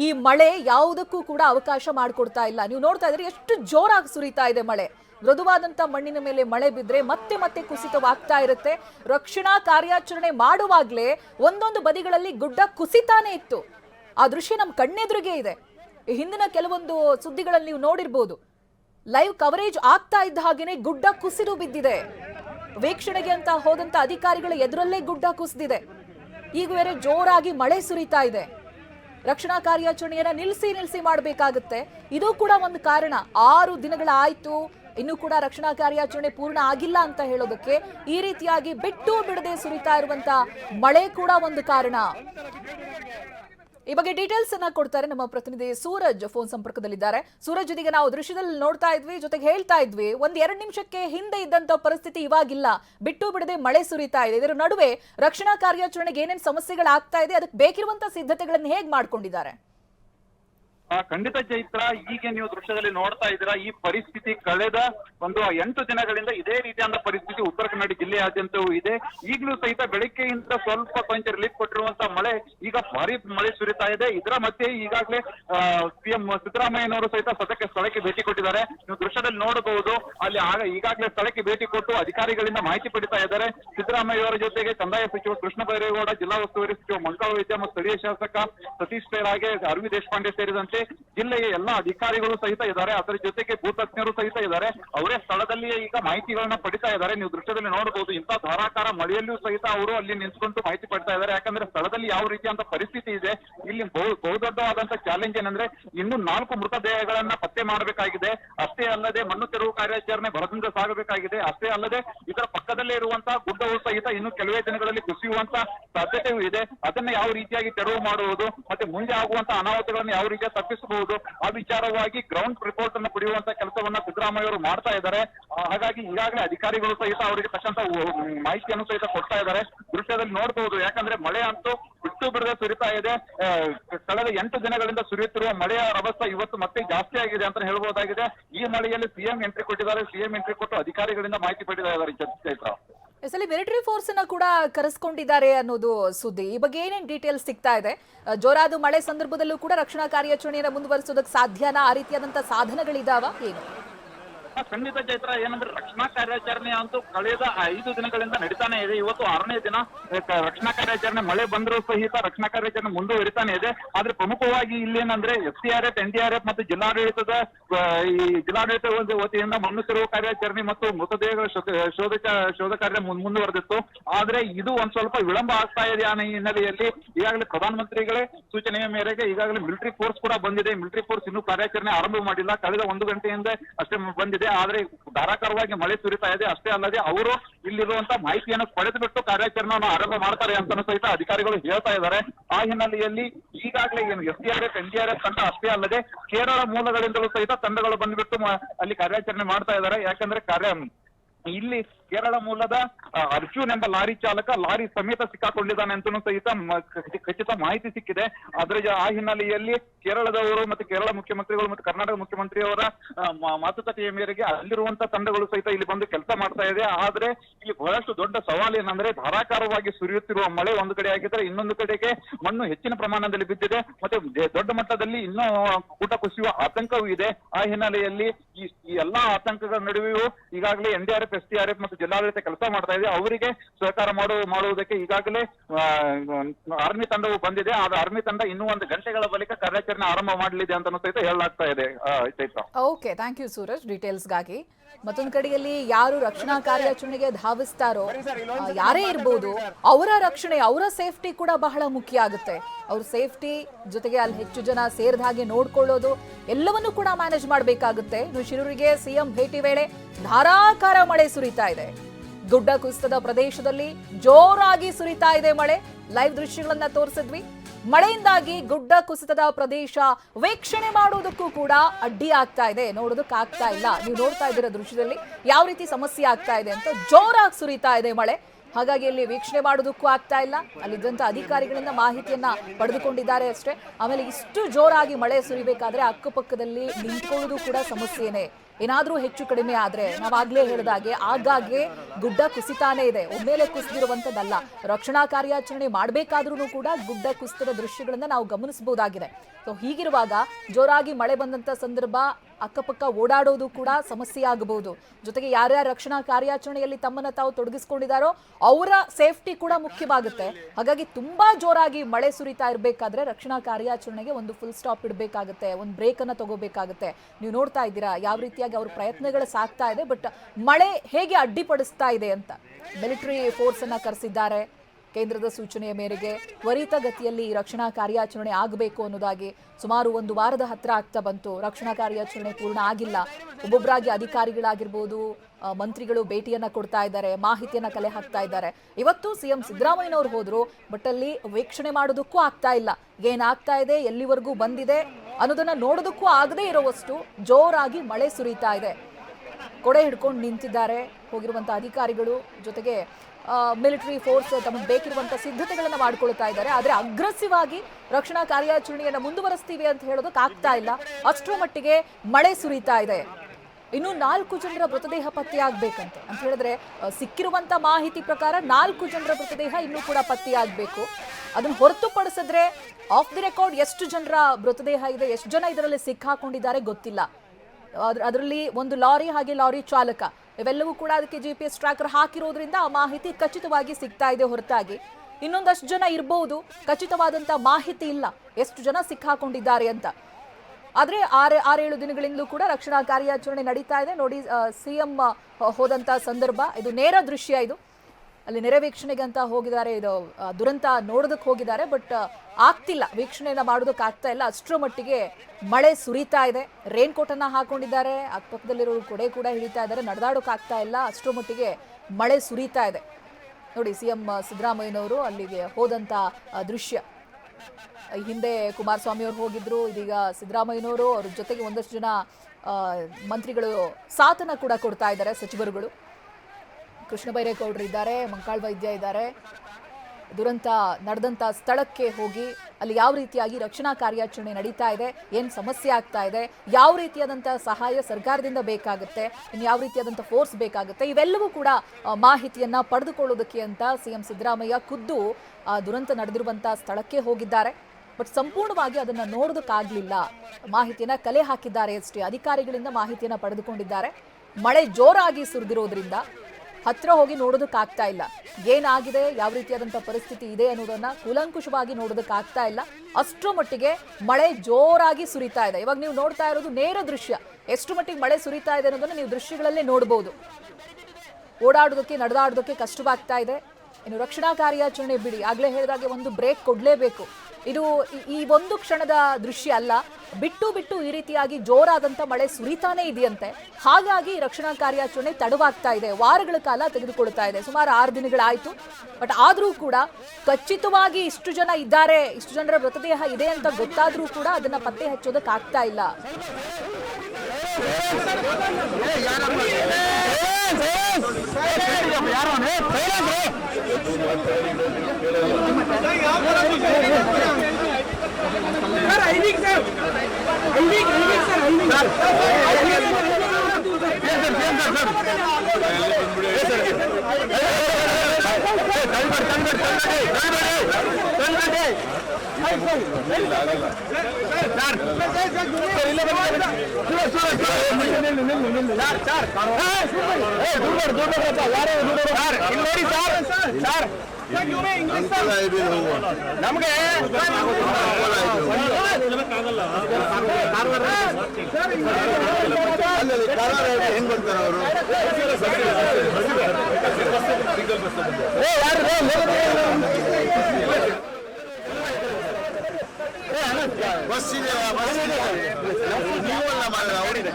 S1: ಈ ಮಳೆ ಯಾವುದಕ್ಕೂ ಕೂಡ ಅವಕಾಶ ಮಾಡಿಕೊಡ್ತಾ ಇಲ್ಲ. ನೀವು ನೋಡ್ತಾ ಇದ್ರೆ ಎಷ್ಟು ಜೋರಾಗಿ ಸುರಿತಾ ಇದೆ ಮಳೆ. ಮೃದುವಾದಂಥ ಮಣ್ಣಿನ ಮೇಲೆ ಮಳೆ ಬಿದ್ರೆ ಮತ್ತೆ ಮತ್ತೆ ಕುಸಿತವಾಗ್ತಾ ಇರುತ್ತೆ. ರಕ್ಷಣಾ ಕಾರ್ಯಾಚರಣೆ ಮಾಡುವಾಗಲೇ ಒಂದೊಂದು ಬದಿಗಳಲ್ಲಿ ಗುಡ್ಡ ಕುಸಿತಾನೆ ಇತ್ತು. ಆ ದೃಶ್ಯ ನಮ್ಮ ಕಣ್ಣೆದುರಿಗೆ ಇದೆ. ಹಿಂದಿನ ಕೆಲವೊಂದು ಸುದ್ದಿಗಳಲ್ಲಿ ನೀವು ನೋಡಿರ್ಬೋದು. ಲೈವ್ ಕವರೇಜ್ ಆಗ್ತಾ ಇದ್ದ ಹಾಗೇನೆ ಗುಡ್ಡ ಕುಸಿದು ಬಿದ್ದಿದೆ. ವೀಕ್ಷಣೆಗೆ ಅಂತ ಹೋದಂತ ಅಧಿಕಾರಿಗಳ ಎದುರಲ್ಲೇ ಗುಡ್ಡ ಕುಸಿದಿದೆ. ಈಗ ಬೇರೆ ಜೋರಾಗಿ ಮಳೆ ಸುರಿತಾ ಇದೆ. ರಕ್ಷಣಾ ಕಾರ್ಯಾಚರಣೆಯನ್ನ ನಿಲ್ಲಿಸಿ ನಿಲ್ಲಿಸಿ ಮಾಡಬೇಕಾಗುತ್ತೆ. ಇದು ಕೂಡ ಒಂದು ಕಾರಣ. ಆರು ದಿನಗಳಾಯ್ತು ಇನ್ನೂ ಕೂಡ ರಕ್ಷಣಾ ಕಾರ್ಯಾಚರಣೆ ಪೂರ್ಣ ಆಗಿಲ್ಲ ಅಂತ ಹೇಳೋದಕ್ಕೆ ಈ ರೀತಿಯಾಗಿ ಬಿಟ್ಟು ಬಿಡದೆ ಸುರಿತಾ ಇರುವಂತ ಮಳೆ ಕೂಡ ಒಂದು ಕಾರಣ. ಈ ಬಗ್ಗೆ ಡೀಟೇಲ್ಸ್ ಅನ್ನ ಕೊಡ್ತಾರೆ ನಮ್ಮ ಪ್ರತಿನಿಧಿ ಸೂರಜ್ ಫೋನ್ ಸಂಪರ್ಕದಲ್ಲಿದ್ದಾರೆ. ಸೂರಜ್, ಇದೀಗ ನಾವು ದೃಶ್ಯದಲ್ಲಿ ನೋಡ್ತಾ ಇದ್ವಿ, ಜೊತೆಗೆ ಹೇಳ್ತಾ ಇದ್ವಿ, ಒಂದ್ ಎರಡು ನಿಮಿಷಕ್ಕೆ ಹಿಂದೆ ಇದ್ದಂತ ಪರಿಸ್ಥಿತಿ ಇವಾಗಿಲ್ಲ. ಬಿಟ್ಟು ಬಿಡದೆ ಮಳೆ ಸುರಿತಾ ಇದೆ. ಇದರ ನಡುವೆ ರಕ್ಷಣಾ ಕಾರ್ಯಾಚರಣೆಗೆ ಏನೇನು ಸಮಸ್ಯೆಗಳಾಗ್ತಾ ಇದೆ, ಅದಕ್ಕೆ ಬೇಕಿರುವಂತಹ ಸಿದ್ಧತೆಗಳನ್ನು ಹೇಗೆ ಮಾಡ್ಕೊಂಡಿದ್ದಾರೆ?
S2: ಖಂಡಿತ ಚೈತ್ರ ಈಗ ನೀವು ದೃಶ್ಯದಲ್ಲಿ ನೋಡ್ತಾ ಇದ್ದೀರಾ, ಈ ಪರಿಸ್ಥಿತಿ ಕಳೆದ ಒಂದು ಎಂಟು ದಿನಗಳಿಂದ ಇದೇ ರೀತಿಯಾದ ಪರಿಸ್ಥಿತಿ ಉತ್ತರ ಕನ್ನಡ ಜಿಲ್ಲೆಯಾದ್ಯಂತವೂ ಇದೆ. ಈಗಲೂ ಸಹಿತ ಬೆಳಗ್ಗೆಯಿಂದ ಸ್ವಲ್ಪ ಕೊಂಚ ರಿಲೀಫ್ ಕೊಟ್ಟಿರುವಂತ ಮಳೆ, ಈಗ ಭಾರಿ ಮಳೆ ಸುರಿತಾ ಇದೆ. ಇದರ ಮಧ್ಯೆ ಈಗಾಗಲೇ ಸಿಎಂ ಸಿದ್ದರಾಮಯ್ಯನವರು ಸಹಿತ ಸದ್ಯಕ್ಕೆ ಸ್ಥಳಕ್ಕೆ ಭೇಟಿ ಕೊಟ್ಟಿದ್ದಾರೆ. ನೀವು ದೃಶ್ಯದಲ್ಲಿ ನೋಡಬಹುದು, ಅಲ್ಲಿ ಆಗ ಈಗಾಗಲೇ ಸ್ಥಳಕ್ಕೆ ಭೇಟಿ ಕೊಟ್ಟು ಅಧಿಕಾರಿಗಳಿಂದ ಮಾಹಿತಿ ಪಡಿತಾ ಇದ್ದಾರೆ. ಸಿದ್ದರಾಮಯ್ಯವರ ಜೊತೆಗೆ ಕಂದಾಯ ಸಚಿವ ಕೃಷ್ಣ ಬೈರೇಗೌಡ, ಜಿಲ್ಲಾ ಉಸ್ತುವಾರಿ ಸಚಿವ ಮಂಗಳೂರು ಮತ್ತು ಸ್ಥಳೀಯ ಶಾಸಕ ಸತೀಶ್ ಪೇರ್ ಹಾಗೆ ಅರವಿ ದೇಶಪಾಂಡೆ ಸೇರಿದಂತೆ ಜಿಲ್ಲೆಯ ಎಲ್ಲಾ ಅಧಿಕಾರಿಗಳು ಸಹಿತ ಇದ್ದಾರೆ. ಅದರ ಜೊತೆಗೆ ಭೂತಜ್ಞರು ಸಹಿತ ಇದ್ದಾರೆ. ಅವರೇ ಸ್ಥಳದಲ್ಲಿಯೇ ಈಗ ಮಾಹಿತಿಗಳನ್ನ ಪಡಿತಾ ಇದ್ದಾರೆ. ನೀವು ದೃಶ್ಯದಲ್ಲಿ ನೋಡಬಹುದು, ಇಂಥ ಧಾರಾಕಾರ ಮಳೆಯಲ್ಲೂ ಸಹಿತ ಅವರು ಅಲ್ಲಿ ನಿಂತ್ಕೊಂಡು ಮಾಹಿತಿ ಪಡಿತಾ ಇದ್ದಾರೆ. ಯಾಕಂದ್ರೆ ಸ್ಥಳದಲ್ಲಿ ಯಾವ ರೀತಿಯಂತ ಪರಿಸ್ಥಿತಿ ಇದೆ, ಇಲ್ಲಿ ಬಹು ಬಹುದೊಡ್ಡವಾದಂತ ಚಾಲೆಂಜ್ ಏನಂದ್ರೆ, ಇನ್ನು ನಾಲ್ಕು ಮೃತದೇಹಗಳನ್ನ ಪತ್ತೆ ಮಾಡಬೇಕಾಗಿದೆ. ಅಷ್ಟೇ ಅಲ್ಲದೆ ಮಣ್ಣು ತೆರವು ಕಾರ್ಯಾಚರಣೆ ಭರದಿಂದ ಸಾಗಬೇಕಾಗಿದೆ. ಅಷ್ಟೇ ಅಲ್ಲದೆ ಇದರ ಪಕ್ಕದಲ್ಲೇ ಇರುವಂತಹ ಗುಡ್ಡವು ಸಹಿತ ಇನ್ನು ಕೆಲವೇ ದಿನಗಳಲ್ಲಿ ಕುಸಿಯುವಂತ ಸಾಧ್ಯತೆಯೂ ಇದೆ. ಅದನ್ನ ಯಾವ ರೀತಿಯಾಗಿ ತೆರವು ಮಾಡುವುದು, ಮತ್ತೆ ಮುಂದೆ ಆಗುವಂತ ಅನಾಹುತಗಳನ್ನು ಯಾವ ರೀತಿಯಾಗಿ ತಪ್ಪಿಸಬಹುದು. ಆ ವಿಚಾರವಾಗಿ ಗ್ರೌಂಡ್ ರಿಪೋರ್ಟ್ ಅನ್ನು ಪಡೆಯುವಂತ ಕೆಲಸವನ್ನ ಸಿದ್ದರಾಮಯ್ಯ ಅವರು ಮಾಡ್ತಾ ಇದ್ದಾರೆ. ಹಾಗಾಗಿ ಈಗಾಗಲೇ ಅಧಿಕಾರಿಗಳು ಸಹಿತ ಅವರಿಗೆ ತಕ್ಕಂತ ಮಾಹಿತಿಯನ್ನು ಸಹಿತ ಕೊಡ್ತಾ ಇದ್ದಾರೆ. ದೃಶ್ಯದಲ್ಲಿ ನೋಡಬಹುದು, ಯಾಕಂದ್ರೆ ಮಳೆ ಅಂತೂ ಬಿಟ್ಟು ಬಿಡದೆ ಸುರಿತಾ ಇದೆ. ಕಳೆದ ಎಂಟು ದಿನಗಳಿಂದ ಸುರಿಯುತ್ತಿರುವ ಮಳೆಯ ರಭಸ ಇವತ್ತು ಮತ್ತೆ ಜಾಸ್ತಿ ಆಗಿದೆ ಅಂತ ಹೇಳಬಹುದಾಗಿದೆ ಈ ಮಳೆಯಲ್ಲಿ ಸಿಎಂ ಎಂಟ್ರಿ ಕೊಟ್ಟಿದ್ದಾರೆ. ಸಿಎಂ ಎಂಟ್ರಿ ಕೊಟ್ಟು ಅಧಿಕಾರಿಗಳಿಂದ ಮಾಹಿತಿ ಪಡೆದಿದ್ದಾರೆ ಚೈತ್ರ
S1: ಸಲ ಮಿಲಿಟರಿ ಫೋರ್ಸ್ ಅನ್ನ ಕೂಡ ಕರೆಸ್ಕೊಂಡಿದ್ದಾರೆ ಅನ್ನೋದು ಸುದ್ದಿ. ಈ ಬಗ್ಗೆ ಏನೇನು ಡೀಟೇಲ್ಸ್ ಸಿಗ್ತಾ ಇದೆ? ಜೋರಾದ ಮಳೆ ಸಂದರ್ಭದಲ್ಲೂ ಕೂಡ ರಕ್ಷಣಾ ಕಾರ್ಯಾಚರಣೆಯನ್ನು ಮುಂದುವರಿಸೋದಕ್ಕೆ ಸಾಧ್ಯನಾ? ಆ ರೀತಿಯಾದಂತಹ ಸಾಧನಗಳಿದಾವ? ಏನು?
S2: ಖಂಡಿತ ಚೈತ್ರ, ಏನಂದ್ರೆ ರಕ್ಷಣಾ ಕಾರ್ಯಾಚರಣೆ ಅಂತೂ ಕಳೆದ ಐದು ದಿನಗಳಿಂದ ನಡೀತಾನೆ ಇದೆ. ಇವತ್ತು ಆರನೇ ದಿನ ರಕ್ಷಣಾ ಕಾರ್ಯಾಚರಣೆ, ಮಳೆ ಬಂದರೂ ಸಹಿತ ರಕ್ಷಣಾ ಕಾರ್ಯಾಚರಣೆ ಮುಂದುವರಿತಾನೆ ಇದೆ. ಆದ್ರೆ ಪ್ರಮುಖವಾಗಿ ಇಲ್ಲಿ ಏನಂದ್ರೆ S C R F N D R F ಮತ್ತು ಜಿಲ್ಲಾಡಳಿತದ ಈ ಜಿಲ್ಲಾಡಳಿತ ವತಿಯಿಂದ ಮಣ್ಣು ಕಾರ್ಯಾಚರಣೆ ಮತ್ತು ಮೃತದೇಹಗಳ ಶೋಧ ಶೋಧ ಕಾರ್ಯ ಮುಂದುವರೆದಿತ್ತು. ಆದ್ರೆ ಇದು ಒಂದ್ ಸ್ವಲ್ಪ ವಿಳಂಬ ಆಗ್ತಾ ಇದೆ ಅನ್ನೋ ಹಿನ್ನೆಲೆಯಲ್ಲಿ. ಈಗಾಗಲೇ ಪ್ರಧಾನಮಂತ್ರಿಗಳೇ ಸೂಚನೆಯ ಮೇರೆಗೆ ಈಗಾಗಲೇ ಮಿಲಿಟರಿ ಫೋರ್ಸ್ ಕೂಡ ಬಂದಿದೆ. ಮಿಲಿಟರಿ ಫೋರ್ಸ್ ಇನ್ನೂ ಕಾರ್ಯಾಚರಣೆ ಆರಂಭ ಮಾಡಿಲ್ಲ. ಕಳೆದ ಒಂದು ಗಂಟೆಯಿಂದ ಅಷ್ಟೇ ಬಂದಿದೆ. ಆದ್ರೆ ಧಾರಾಕಾರವಾಗಿ ಮಳೆ ಸುರಿತಾ ಇದೆ, ಅಷ್ಟೇ ಅಲ್ಲದೆ ಅವರು ಇಲ್ಲಿರುವಂತ ಮಾಹಿತಿಯನ್ನು ಪಡೆದುಬಿಟ್ಟು ಕಾರ್ಯಾಚರಣೆಯನ್ನು ಆರಂಭ ಮಾಡ್ತಾರೆ ಅಂತಾನು ಸಹಿತ ಅಧಿಕಾರಿಗಳು ಹೇಳ್ತಾ ಇದ್ದಾರೆ. ಆ ಹಿನ್ನೆಲೆಯಲ್ಲಿ ಈಗಾಗಲೇ ಏನು S D R F, N D R F ತಂಡ ಅಷ್ಟೇ ಅಲ್ಲದೆ ಕೇರಳ ಮೂಲಗಳಿಂದಲೂ ಸಹಿತ ತಂಡಗಳು ಬಂದ್ಬಿಟ್ಟು ಅಲ್ಲಿ ಕಾರ್ಯಾಚರಣೆ ಮಾಡ್ತಾ ಇದ್ದಾರೆ. ಯಾಕಂದ್ರೆ ಕಾರ್ಯ ಇಲ್ಲಿ ಕೇರಳ ಮೂಲದ ಅರ್ಜುನ್ ಎಂಬ ಲಾರಿ ಚಾಲಕ ಲಾರಿ ಸಮೇತ ಸಿಕ್ಕಾಕೊಂಡಿದ್ದಾನೆ ಅಂತ ಸಹಿತ ಖಚಿತ ಮಾಹಿತಿ ಸಿಕ್ಕಿದೆ. ಅದರ ಆ ಹಿನ್ನೆಲೆಯಲ್ಲಿ ಕೇರಳದವರು ಮತ್ತು ಕೇರಳ ಮುಖ್ಯಮಂತ್ರಿಗಳು ಮತ್ತು ಕರ್ನಾಟಕ ಮುಖ್ಯಮಂತ್ರಿಯವರ ಮಾತುಕತೆಯ ಮೇರೆಗೆ ಅಲ್ಲಿರುವಂತ ತಂಡಗಳು ಸಹಿತ ಇಲ್ಲಿ ಬಂದು ಕೆಲಸ ಮಾಡ್ತಾ ಇದೆ. ಆದ್ರೆ ಇಲ್ಲಿ ಬಹಳಷ್ಟು ದೊಡ್ಡ ಸವಾಲು ಏನಂದ್ರೆ ಧಾರಾಕಾರವಾಗಿ ಸುರಿಯುತ್ತಿರುವ ಮಳೆ ಒಂದು ಕಡೆ ಆಗಿದ್ರೆ ಇನ್ನೊಂದು ಕಡೆಗೆ ಮಣ್ಣು ಹೆಚ್ಚಿನ ಪ್ರಮಾಣದಲ್ಲಿ ಬಿದ್ದಿದೆ. ಮತ್ತೆ ದೊಡ್ಡ ಮಟ್ಟದಲ್ಲಿ ಇನ್ನೂ ಕೂಟ ಕುಸಿಯುವ ಆತಂಕವೂ ಇದೆ. ಆ ಹಿನ್ನೆಲೆಯಲ್ಲಿ ಈ ಎಲ್ಲಾ ಆತಂಕಗಳ ನಡುವೆಯೂ ಈಗಾಗಲೇ N R F, S T R F ಮತ್ತು ಜಿಲ್ಲಾಡಳಿತ ಕೆಲಸ ಮಾಡ್ತಾ ಇದೆ, ಅವರಿಗೆ ಸಹಕಾರ ಮಾಡು, ಮಾಡುವುದಕ್ಕೆ ಈಗಾಗಲೇ ಆರ್ಮಿ ತಂಡವು ಬಂದಿದೆ ಆದ ಆರ್ಮಿ ತಂಡ ಇನ್ನೂ ಒಂದು ಗಂಟೆಗಳ ಬಳಿಕ ಕಾರ್ಯಾಚರಣೆ ಆರಂಭ ಮಾಡಲಿದೆ ಅಂತ ಸಹಿತ ಹೇಳಲಾಗ್ತಾ ಇದೆ
S1: ಓಕೆ ಥ್ಯಾಂಕ್ ಯು ಸೂರಜ್ ಡೀಟೇಲ್ಸ್ಗಾಗಿ ಮತ್ತೊಂದ್ ಕಡೆಯಲ್ಲಿ ಯಾರು ರಕ್ಷಣಾ ಕಾರ್ಯಾಚರಣೆಗೆ ಧಾವಿಸ್ತಾರೋ ಯಾರೇ ಇರ್ಬೋದು, ಅವರ ರಕ್ಷಣೆ, ಅವರ ಸೇಫ್ಟಿ ಕೂಡ ಬಹಳ ಮುಖ್ಯ ಆಗುತ್ತೆ. ಅವ್ರ ಸೇಫ್ಟಿ ಜೊತೆಗೆ ಅಲ್ಲಿ ಹೆಚ್ಚು ಜನ ಸೇರಿದ ಹಾಗೆ ನೋಡ್ಕೊಳ್ಳೋದು ಎಲ್ಲವನ್ನೂ ಕೂಡ ಮ್ಯಾನೇಜ್ ಮಾಡಬೇಕಾಗುತ್ತೆ. ಇನ್ನು ಶಿರೂರಿಗೆ ಸಿಎಂ ಭೇಟಿ ವೇಳೆ ಧಾರಾಕಾರ ಮಳೆ ಸುರಿತಾ ಇದೆ. ಗುಡ್ಡ ಕುಸಿತದ ಪ್ರದೇಶದಲ್ಲಿ ಜೋರಾಗಿ ಸುರಿತಾ ಇದೆ ಮಳೆ. ಲೈವ್ ದೃಶ್ಯಗಳನ್ನ ತೋರಿಸಿದ್ವಿ. ಮಳೆಯಿಂದಾಗಿ ಗುಡ್ಡ ಕುಸಿತದ ಪ್ರದೇಶ ವೀಕ್ಷಣೆ ಮಾಡುವುದಕ್ಕೂ ಕೂಡ ಅಡ್ಡಿ ಆಗ್ತಾ ಇದೆ. ನೋಡೋದಕ್ಕೆ ಆಗ್ತಾ ಇಲ್ಲ. ನೀವು ನೋಡ್ತಾ ಇದ್ದೀರಾ ದೃಶ್ಯದಲ್ಲಿ ಯಾವ ರೀತಿ ಸಮಸ್ಯೆ ಆಗ್ತಾ ಇದೆ ಅಂತ ಜೋರಾಗಿ ಸುರಿತಾ ಇದೆ ಮಳೆ. ಹಾಗಾಗಿ ಅಲ್ಲಿ ವೀಕ್ಷಣೆ ಮಾಡೋದಕ್ಕೂ ಆಗ್ತಾ ಇಲ್ಲ. ಅಲ್ಲಿದ್ದಂಥ ಅಧಿಕಾರಿಗಳಿಂದ ಮಾಹಿತಿಯನ್ನ ಪಡೆದುಕೊಂಡಿದ್ದಾರೆ ಅಷ್ಟೇ. ಆಮೇಲೆ ಇಷ್ಟು ಜೋರಾಗಿ ಮಳೆ ಸುರಿಬೇಕಾದ್ರೆ ಅಕ್ಕಪಕ್ಕದಲ್ಲಿ ನಿಂತ್ಕೊಳ್ಳೋದು ಕೂಡ ಸಮಸ್ಯೆನೇ ಏನಾದ್ರೂ ಹೆಚ್ಚು ಕಡಿಮೆ ಆದ್ರೆ ನಾವಾಗಲೇ ಹೇಳಿದಾಗೆ ಆಗಾಗ್ಗೆ ಗುಡ್ಡ ಕುಸಿತಾನೇ ಇದೆ. ಒಮ್ಮೆಲೆ ಕುಸಿದಿರುವಂಥದ್ದಲ್ಲ. ರಕ್ಷಣಾ ಕಾರ್ಯಾಚರಣೆ ಮಾಡಬೇಕಾದ್ರೂ ಕೂಡ ಗುಡ್ಡ ಕುಸಿತದ ದೃಶ್ಯಗಳನ್ನು ನಾವು ಗಮನಿಸಬಹುದಾಗಿದೆ. ಸೊ ಹೀಗಿರುವಾಗ ಜೋರಾಗಿ ಮಳೆ ಬಂದಂಥ ಸಂದರ್ಭ ಅಕ್ಕಪಕ್ಕ ಓಡಾಡೋದು ಕೂಡ ಸಮಸ್ಯೆ ಆಗಬಹುದು. ಜೊತೆಗೆ ಯಾರ್ಯಾರು ರಕ್ಷಣಾ ಕಾರ್ಯಾಚರಣೆಯಲ್ಲಿ ತಮ್ಮನ್ನ ತಾವು ತೊಡಗಿಸ್ಕೊಂಡಿದ್ದಾರೋ ಅವರ ಸೇಫ್ಟಿ ಕೂಡ ಮುಖ್ಯವಾಗುತ್ತೆ. ಹಾಗಾಗಿ ತುಂಬಾ ಜೋರಾಗಿ ಮಳೆ ಸುರಿತಾ ಇರಬೇಕಾದ್ರೆ ರಕ್ಷಣಾ ಕಾರ್ಯಾಚರಣೆಗೆ ಒಂದು ಫುಲ್ ಸ್ಟಾಪ್ ಇಡಬೇಕಾಗುತ್ತೆ. ಒಂದು ಬ್ರೇಕನ್ನು ತಗೋಬೇಕಾಗುತ್ತೆ. ನೀವು ನೋಡ್ತಾ ಇದ್ದೀರಾ ಯಾವ ರೀತಿಯಾಗಿ ಅವ್ರ ಪ್ರಯತ್ನಗಳು ಸಾಗ್ತಾ ಇದೆ ಬಟ್ ಮಳೆ ಹೇಗೆ ಅಡ್ಡಿಪಡಿಸ್ತಾ ಇದೆ ಅಂತ. ಮಿಲಿಟರಿ ಫೋರ್ಸ್ ಅನ್ನ ಕರೆಸಿದ್ದಾರೆ. ಕೇಂದ್ರದ ಸೂಚನೆಯ ಮೇರೆಗೆ ತ್ವರಿತಗತಿಯಲ್ಲಿ ಈ ರಕ್ಷಣಾ ಕಾರ್ಯಾಚರಣೆ ಆಗಬೇಕು ಅನ್ನೋದಾಗಿ ಸುಮಾರು ಒಂದು ವಾರದ ಹತ್ರ ಆಗ್ತಾ ಬಂತು. ರಕ್ಷಣಾ ಕಾರ್ಯಾಚರಣೆ ಪೂರ್ಣ ಆಗಿಲ್ಲ. ಒಬ್ಬೊಬ್ಬರಾಗಿ ಅಧಿಕಾರಿಗಳಾಗಿರ್ಬೋದು ಮಂತ್ರಿಗಳು ಭೇಟಿಯನ್ನ ಕೊಡ್ತಾ ಇದ್ದಾರೆ, ಮಾಹಿತಿಯನ್ನ ಕಲೆ ಹಾಕ್ತಾ ಇದ್ದಾರೆ. ಇವತ್ತು ಸಿಎಂ ಸಿದ್ದರಾಮಯ್ಯನವರು ಹೋದ್ರು, ಬಟ್ ಅಲ್ಲಿ ವೀಕ್ಷಣೆ ಮಾಡೋದಕ್ಕೂ ಆಗ್ತಾ ಇಲ್ಲ. ಏನಾಗ್ತಾ ಇದೆ, ಎಲ್ಲಿವರೆಗೂ ಬಂದಿದೆ ಅನ್ನೋದನ್ನ ನೋಡೋದಕ್ಕೂ ಆಗದೇ ಇರೋವಷ್ಟು ಜೋರಾಗಿ ಮಳೆ ಸುರಿತಾ ಇದೆ. ಕೊಡೆ ಹಿಡ್ಕೊಂಡು ನಿಂತಿದ್ದಾರೆ. ಹೋಗಿರುವಂತ ಅಧಿಕಾರಿಗಳು ಜೊತೆಗೆ ಮಿಲಿಟರಿ ಫೋರ್ಸ್ ತಮಗೆ ಬೇಕಿರುವಂತ ಸಿದ್ಧತೆಗಳನ್ನು ಮಾಡ್ಕೊಳ್ತಾ ಇದ್ದಾರೆ. ಆದರೆ ಅಗ್ರೆಸಿವ್ ರಕ್ಷಣಾ ಕಾರ್ಯಾಚರಣೆಯನ್ನು ಮುಂದುವರಿಸ್ತೀವಿ ಅಂತ ಹೇಳೋದಕ್ಕೆ ಆಗ್ತಾ ಇಲ್ಲ. ಅಷ್ಟರ ಮಟ್ಟಿಗೆ ಮಳೆ ಸುರಿತಾ ಇದೆ. ಇನ್ನು ನಾಲ್ಕು ಜನರ ಮೃತದೇಹ ಪತ್ತೆಯಾಗಬೇಕಂತೆ ಅಂತ ಹೇಳಿದ್ರೆ ಸಿಕ್ಕಿರುವಂತ ಮಾಹಿತಿ ಪ್ರಕಾರ ನಾಲ್ಕು ಜನರ ಮೃತದೇಹ ಇನ್ನೂ ಕೂಡ ಪತ್ತೆಯಾಗಬೇಕು ಅದನ್ನು ಹೊರತುಪಡಿಸಿದ್ರೆ ಆಫ್ ದಿ ರೆಕಾರ್ಡ್ ಎಷ್ಟು ಜನರ ಮೃತದೇಹ ಇದೆ, ಎಷ್ಟು ಜನ ಇದರಲ್ಲಿ ಸಿಕ್ಕಾಕೊಂಡಿದ್ದಾರೆ ಗೊತ್ತಿಲ್ಲ. ಅದ್ರ- ಅದರಲ್ಲಿ ಒಂದು ಲಾರಿ ಹಾಗೆ ಲಾರಿ ಚಾಲಕ. ಇವೆಲ್ಲವೂ ಕೂಡ ಅದಕ್ಕೆ ಜಿ ಪಿ ಎಸ್ ಟ್ರ್ಯಾಕರ್ ಹಾಕಿರೋದ್ರಿಂದ ಆ ಮಾಹಿತಿ ಖಚಿತವಾಗಿ ಸಿಗ್ತಾ ಇದೆ ಹೊರತಾಗಿ. ಇನ್ನೊಂದಷ್ಟು ಜನ ಇರಬಹುದು ಖಚಿತವಾದಂತ ಮಾಹಿತಿ ಇಲ್ಲ, ಎಷ್ಟು ಜನ ಸಿಕ್ಕಾಕೊಂಡಿದ್ದಾರೆ ಅಂತ. ಆದ್ರೆ ಆರು, ಆರೇಳು ದಿನಗಳಿಂದಲೂ ಕೂಡ ರಕ್ಷಣಾ ಕಾರ್ಯಾಚರಣೆ ನಡೀತಾ ಇದೆ. ನೋಡಿ ಸಿಎಂ ಹೋದಂತ ಸಂದರ್ಭ. ಇದು ನೇರ ದೃಶ್ಯ ಇದು. ಅಲ್ಲಿ ನೆರೆ ವೀಕ್ಷಣೆಗೆ ಅಂತ ಹೋಗಿದ್ದಾರೆ ಇದು ದುರಂತ ನೋಡೋದಕ್ಕೆ ಹೋಗಿದ್ದಾರೆ ಬಟ್ ಆಗ್ತಿಲ್ಲ. ವೀಕ್ಷಣೆಯನ್ನ ಮಾಡೋದಕ್ಕೆ ಆಗ್ತಾ ಇಲ್ಲ. ಅಷ್ಟರ ಮಟ್ಟಿಗೆ ಮಳೆ ಸುರಿತಾ ಇದೆ. ರೈನ್ ಕೋಟ್ ಅನ್ನ ಹಾಕೊಂಡಿದ್ದಾರೆ. ಅಕ್ಕಪಕ್ಕದಲ್ಲಿರೋರು ಕೊಡೆ ಕೂಡ ಹಿಡಿತಾ ಇದ್ದಾರೆ. ನಡೆದಾಡೋಕೆ ಆಗ್ತಾ ಇಲ್ಲ. ಅಷ್ಟರ ಮಟ್ಟಿಗೆ ಮಳೆ ಸುರಿತಾ ಇದೆ. ನೋಡಿ ಸಿ ಎಂ ಸಿದ್ದರಾಮಯ್ಯನವರು ಅಲ್ಲಿಗೆ ಹೋದಂತ ಆ, ದೃಶ್ಯ. ಹಿಂದೆ ಕುಮಾರಸ್ವಾಮಿ ಅವರು ಹೋಗಿದ್ರು. ಇದೀಗ ಸಿದ್ದರಾಮಯ್ಯನವರು ಅವ್ರ ಜೊತೆಗೆ ಒಂದಷ್ಟು ಜನ ಮಂತ್ರಿಗಳು ಸಾಥನ ಕೂಡ ಕೊಡ್ತಾ ಇದ್ದಾರೆ ಸಚಿವರುಗಳು. ಕೃಷ್ಣ ಬೈರೇಗೌಡರು ಇದ್ದಾರೆ, ಮಂಕಾಳ್ ವೈದ್ಯ ಇದ್ದಾರೆ. ದುರಂತ ನಡೆದಂತ ಸ್ಥಳಕ್ಕೆ ಹೋಗಿ ಅಲ್ಲಿ ಯಾವ ರೀತಿಯಾಗಿ ರಕ್ಷಣಾ ಕಾರ್ಯಾಚರಣೆ ನಡೀತಾ ಇದೆ, ಏನು ಸಮಸ್ಯೆ ಆಗ್ತಾ ಇದೆ, ಯಾವ ರೀತಿಯಾದಂಥ ಸಹಾಯ ಸರ್ಕಾರದಿಂದ ಬೇಕಾಗುತ್ತೆ ಇನ್ನು ಯಾವ ರೀತಿಯಾದಂಥ ಫೋರ್ಸ್ ಬೇಕಾಗುತ್ತೆ, ಇವೆಲ್ಲವೂ ಕೂಡ ಮಾಹಿತಿಯನ್ನು ಪಡೆದುಕೊಳ್ಳೋದಕ್ಕೆ ಅಂತ ಸಿಎಂ ಸಿದ್ದರಾಮಯ್ಯ ಖುದ್ದು, ಆ, ದುರಂತ ನಡೆದಿರುವಂಥ ಸ್ಥಳಕ್ಕೆ ಹೋಗಿದ್ದಾರೆ. ಬಟ್ ಸಂಪೂರ್ಣವಾಗಿ ಅದನ್ನ ನೋಡೋದಕ್ಕಾಗ್ಲಿಲ್ಲ. ಮಾಹಿತಿಯನ್ನ ಕಲೆ ಹಾಕಿದ್ದಾರೆ ಅಷ್ಟೇ. ಅಧಿಕಾರಿಗಳಿಂದ ಮಾಹಿತಿಯನ್ನ ಪಡೆದುಕೊಂಡಿದ್ದಾರೆ. ಮಳೆ ಜೋರಾಗಿ ಸುರಿದಿರೋದ್ರಿಂದ ಹತ್ರ ಹೋಗಿ ನೋಡೋದಕ್ಕಾಗ್ತಾ ಇಲ್ಲ. ಏನಾಗಿದೆ, ಯಾವ ರೀತಿಯಾದಂಥ ಪರಿಸ್ಥಿತಿ ಇದೆ ಅನ್ನೋದನ್ನು ಕೂಲಂಕುಷವಾಗಿ ನೋಡೋದಕ್ಕಾಗ್ತಾ ಇಲ್ಲ. ಅಷ್ಟರ ಮಟ್ಟಿಗೆ ಮಳೆ ಜೋರಾಗಿ ಸುರಿತಾ ಇದೆ. ಇವಾಗ ನೀವು ನೋಡ್ತಾ ಇರೋದು ನೇರ ದೃಶ್ಯ. ಎಷ್ಟು ಮಟ್ಟಿಗೆ ಮಳೆ ಸುರಿತಾ ಇದೆ ಅನ್ನೋದನ್ನು ನೀವು ದೃಶ್ಯಗಳಲ್ಲೇ ನೋಡಬಹುದು ಓಡಾಡೋದಕ್ಕೆ, ನಡೆದಾಡೋದಕ್ಕೆ ಕಷ್ಟವಾಗ್ತಾ ಇದೆ. ಇನ್ನು ರಕ್ಷಣಾ ಕಾರ್ಯಾಚರಣೆ ಬಿಡಿ. ಆಗ್ಲೇ ಹೇಳಿದಾಗೆ ಒಂದು ಬ್ರೇಕ್ ಕೊಡಲೇಬೇಕು. ಇದು ಈ- ಒಂದು ಕ್ಷಣದ ದೃಶ್ಯ ಅಲ್ಲ ಬಿಟ್ಟು ಬಿಟ್ಟು ಈ ರೀತಿಯಾಗಿ ಜೋರಾದಂತ ಮಳೆ ಸುರಿತಾನೇ ಇದೆಯಂತೆ ಹಾಗಾಗಿ ರಕ್ಷಣಾ ಕಾರ್ಯಾಚರಣೆ ತಡವಾಗ್ತಾ ಇದೆ ವಾರಗಳ ಕಾಲ ತೆಗೆದುಕೊಳ್ತಾ ಇದೆ ಸುಮಾರು ಆರು ದಿನಗಳಾಯಿತು ಬಟ್ ಆದರೂ ಕೂಡ ಖಚಿತವಾಗಿ ಇಷ್ಟು ಜನ ಇದ್ದಾರೆ ಇಷ್ಟು ಜನರ ಮೃತದೇಹ ಇದೆ ಅಂತ ಗೊತ್ತಾದರೂ ಕೂಡ ಅದನ್ನ ಪತ್ತೆ ಹಚ್ಚೋದಕ್ಕೆ ಆಗ್ತಾ ಇಲ್ಲ
S3: ನಮಗೆ ಹೆಂಗ್ ಬರ್ತಾರೆ ಅವರು ಬಸ್ ಇದೆ ಬಸ್ ಇದೆ ನೀವಲ್ಲ ಅವ್ರಿಗೆ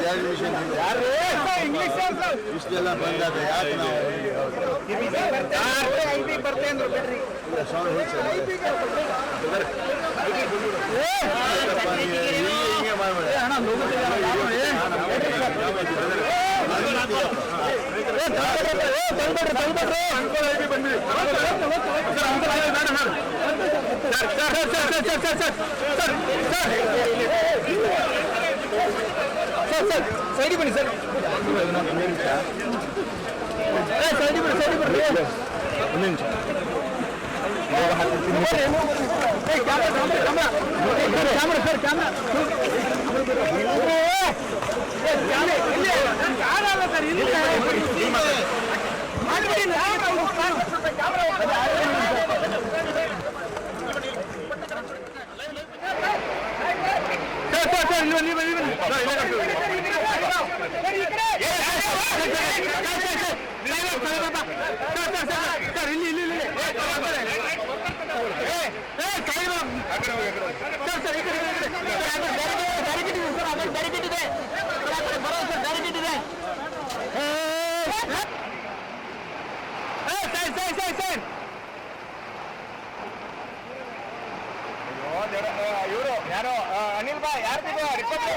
S3: ಎರಡು ನಿಮಿಷ ಇಷ್ಟೆಲ್ಲ ಬಂದಾಗ ಯಾಕೆ ನಾವು sir sound sir sir sir sir sir sir
S4: sir ಯಾರೋ ಅನಿಲ್ ಬಾ ಯಾರ್ದಿದು ರಿಪೋರ್ಟ್ ರೆಡ್ ಕಲರ್ ಅಲ್ಲ ಕ್ಯಾಮ್ರಾ ಆಫೀಸಿಂದ ಕೊಡುತ್ತೆ ಇಲ್ಲಿ ನೋಡಿ ಸರ್ ಸರ್
S3: ಅಂಕಲ್ ಐದು ಹೋಗುವ
S4: ನಮಗೆ
S3: ಅಲ್ಲಿ ಕಾರವಾರ ಹೆಂಗ್ ಬರ್ತಾರೆ ಅನಿಲ್ ಬಾ ಯಾರು ಬಸ್ ಇದೆ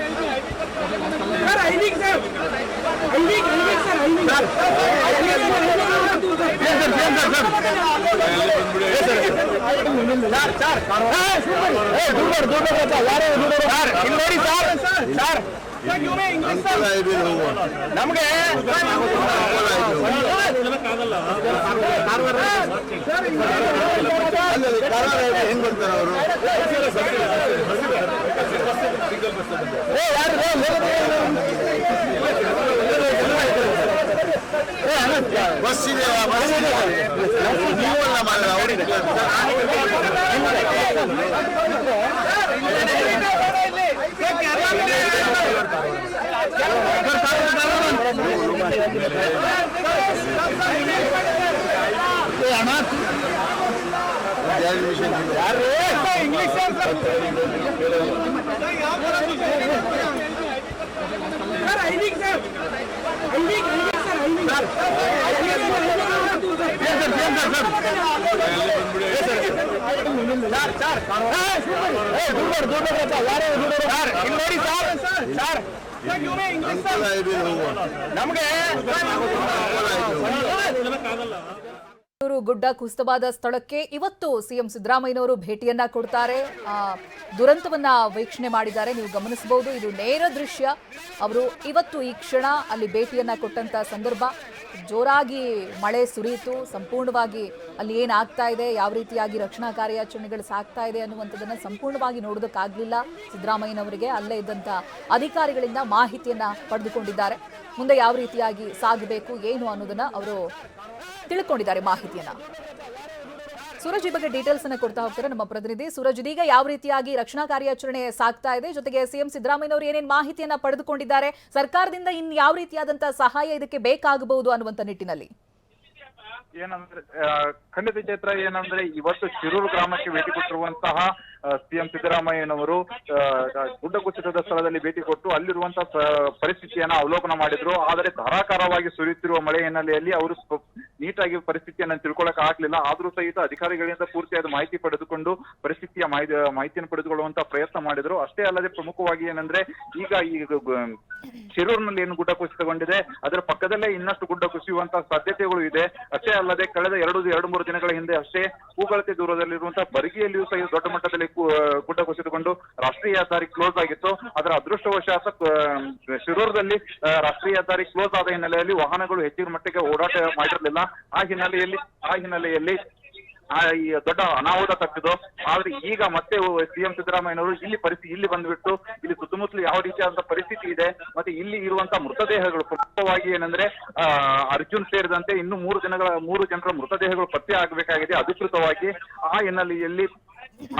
S3: ಅವ್ರಿಗೆ ಎರಡು ನಿಮಿಷ
S4: ಇಂಗ್ಲಿಷ್ ಇಲ್ಲಿ ನೋಡಿ ಸರ್ ಸರ್
S3: ಅಂಕಲ್ ಐದು ಹೋಗುವ
S4: ನಮಗೆ
S1: ಇವರು ಗುಡ್ಡ ಕುಸಿತವಾದ ಸ್ಥಳಕ್ಕೆ ಇವತ್ತು ಸಿಎಂ ಸಿದ್ದರಾಮಯ್ಯನವರು ಭೇಟಿಯನ್ನ ಕೊಡ್ತಾರೆ. ದುರಂತವನ್ನ ವೀಕ್ಷಣೆ ಮಾಡಿದ್ದಾರೆ. ನೀವು ಗಮನಿಸಬಹುದು, ಇದು ನೇರ ದೃಶ್ಯ. ಅವರು ಇವತ್ತು ಈ ಕ್ಷಣ ಅಲ್ಲಿ ಭೇಟಿಯನ್ನ ಕೊಟ್ಟಂತ ಸಂದರ್ಭ. ಜೋರಾಗಿ ಮಳೆ ಸುರಿಯಿತು. ಸಂಪೂರ್ಣವಾಗಿ ಅಲ್ಲಿ ಏನಾಗ್ತಾ ಇದೆ, ಯಾವ ರೀತಿಯಾಗಿ ರಕ್ಷಣಾ ಕಾರ್ಯಾಚರಣೆಗಳು ಸಾಗ್ತಾ ಇದೆ ಅನ್ನುವಂಥದ್ದನ್ನು ಸಂಪೂರ್ಣವಾಗಿ ನೋಡೋದಕ್ಕಾಗಲಿಲ್ಲ ಸಿದ್ದರಾಮಯ್ಯನವರಿಗೆ. ಅಲ್ಲೇ ಇದ್ದಂತ ಅಧಿಕಾರಿಗಳಿಂದ ಮಾಹಿತಿಯನ್ನ ಪಡೆದುಕೊಂಡಿದ್ದಾರೆ. ಮುಂದೆ ಯಾವ ರೀತಿಯಾಗಿ ಸಾಗಬೇಕು, ಏನು ಅನ್ನೋದನ್ನ ಅವರು ತಿಳ್ಕೊಂಡಿದ್ದಾರೆ ಮಾಹಿತಿಯನ್ನ. ಸೂರಜ್, ಈ ಬಗ್ಗೆ ಡೀಟೇಲ್ಸ್ ಅನ್ನ ಕೊಡ್ತಾ ಹೋಗ್ತಾರೆ ನಮ್ಮ ಪ್ರತಿನಿಧಿ? ಸೂರಜ್, ಇದೀಗ ಯಾವ ರೀತಿಯಾಗಿ ರಕ್ಷಣಾ ಕಾರ್ಯಾಚರಣೆ ಸಾಗ್ತಾ ಇದೆ? ಜೊತೆಗೆ ಸಿಎಂ ಸಿದ್ದರಾಮಯ್ಯನವರು ಏನೇನು ಮಾಹಿತಿಯನ್ನ ಪಡೆದುಕೊಂಡಿದ್ದಾರೆ? ಸರ್ಕಾರದಿಂದ ಇನ್ ಯಾವ ರೀತಿಯಾದಂತಹ ಸಹಾಯ ಇದಕ್ಕೆ ಬೇಕಾಗಬಹುದು ಅನ್ನುವಂತ ನಿಟ್ಟಿನಲ್ಲಿ?
S2: ಏನಂದ್ರೆ ಖಂಡಿತ ಚೈತ್ರ, ಏನಂದ್ರೆ ಇವತ್ತು ಶಿರೂರು ಗ್ರಾಮಕ್ಕೆ ಭೇಟಿ ಕೊಟ್ಟಿರುವಂತಹ ಸಿಎಂ ಸಿದ್ದರಾಮಯ್ಯನವರು ಗುಡ್ಡ ಕುಸಿತದ ಸ್ಥಳದಲ್ಲಿ ಭೇಟಿ ಕೊಟ್ಟು ಅಲ್ಲಿರುವಂತಹ ಪರಿಸ್ಥಿತಿಯನ್ನ ಅವಲೋಕನ ಮಾಡಿದ್ರು. ಆದರೆ ಧಾರಾಕಾರವಾಗಿ ಸುರಿಯುತ್ತಿರುವ ಮಳೆ ಹಿನ್ನೆಲೆಯಲ್ಲಿ ಅವರು ನೀಟಾಗಿ ಪರಿಸ್ಥಿತಿಯನ್ನ ತಿಳ್ಕೊಳಕ್ ಆಗ್ಲಿಲ್ಲ. ಆದ್ರೂ ಸಹಿತ ಅಧಿಕಾರಿಗಳಿಂದ ಪೂರ್ತಿಯಾದ ಮಾಹಿತಿ ಪಡೆದುಕೊಂಡು ಪರಿಸ್ಥಿತಿಯ ಮಾಹಿತಿ, ಮಾಹಿತಿಯನ್ನು ಪಡೆದುಕೊಳ್ಳುವಂತ ಪ್ರಯತ್ನ ಮಾಡಿದ್ರು. ಅಷ್ಟೇ ಅಲ್ಲದೆ ಪ್ರಮುಖವಾಗಿ ಏನಂದ್ರೆ, ಈಗ ಈ ಶಿರೂರಿನಲ್ಲಿ ಏನು ಗುಡ್ಡ ಕುಸಿತಗೊಂಡಿದೆ ಅದರ ಪಕ್ಕದಲ್ಲೇ ಇನ್ನಷ್ಟು ಗುಡ್ಡ ಕುಸಿಯುವಂತಹ ಸಾಧ್ಯತೆಗಳು ಇದೆ. ಅಷ್ಟೇ ಅಲ್ಲದೆ ಕಳೆದ ಎರಡು ಎರಡು ಮೂರು ದಿನಗಳ ಹಿಂದೆ ಅಷ್ಟೇ ಹೂಗಳತೆ ದೂರದಲ್ಲಿರುವಂತಹ ಬರಿಗಿಯಲ್ಲಿಯೂ ಸಹ ದೊಡ್ಡ ಮಟ್ಟದಲ್ಲಿ ಗುಡ್ಡ ಕುಸಿದುಕೊಂಡು ರಾಷ್ಟ್ರೀಯ ಹೆದ್ದಾರಿ ಕ್ಲೋಸ್ ಆಗಿತ್ತು. ಅದರ ಅದೃಷ್ಟವಶಾತ್ ಶಿರೂರದಲ್ಲಿ ರಾಷ್ಟ್ರೀಯ ಹೆದ್ದಾರಿ ಕ್ಲೋಸ್ ಆದ ಹಿನ್ನೆಲೆಯಲ್ಲಿ ವಾಹನಗಳು ಹೆಚ್ಚಿನ ಮಟ್ಟಿಗೆ ಓಡಾಟ ಮಾಡಿರಲಿಲ್ಲ. ಆ ಹಿನ್ನೆಲೆಯಲ್ಲಿ ಆ ಹಿನ್ನೆಲೆಯಲ್ಲಿ ದೊಡ್ಡ ಅನಾಹುತ ತಪ್ಪಿದ್ದು. ಆದ್ರೆ ಈಗ ಮತ್ತೆ ಸಿಎಂ ಸಿದ್ದರಾಮಯ್ಯನವರು ಇಲ್ಲಿ ಪರಿಸ್ಥಿತಿ ಇಲ್ಲಿ ಬಂದ್ಬಿಟ್ಟು, ಇಲ್ಲಿ ಸುತ್ತಮುತ್ತಲು ಯಾವ ರೀತಿಯಾದಂತಹ ಪರಿಸ್ಥಿತಿ ಇದೆ, ಮತ್ತೆ ಇಲ್ಲಿ ಇರುವಂತಹ ಮೃತದೇಹಗಳು ಪ್ರಮುಖವಾಗಿ ಏನಂದ್ರೆ ಅರ್ಜುನ್ ಸೇರಿದಂತೆ ಇನ್ನು ಮೂರು ಜನಗಳ ಮೂರು ಜನರ ಮೃತದೇಹಗಳು ಪತ್ತೆ ಆಗಬೇಕಾಗಿದೆ. ಅಧಿಕೃತವಾಗಿ ಆ ಹಿನ್ನೆಲೆಯಲ್ಲಿ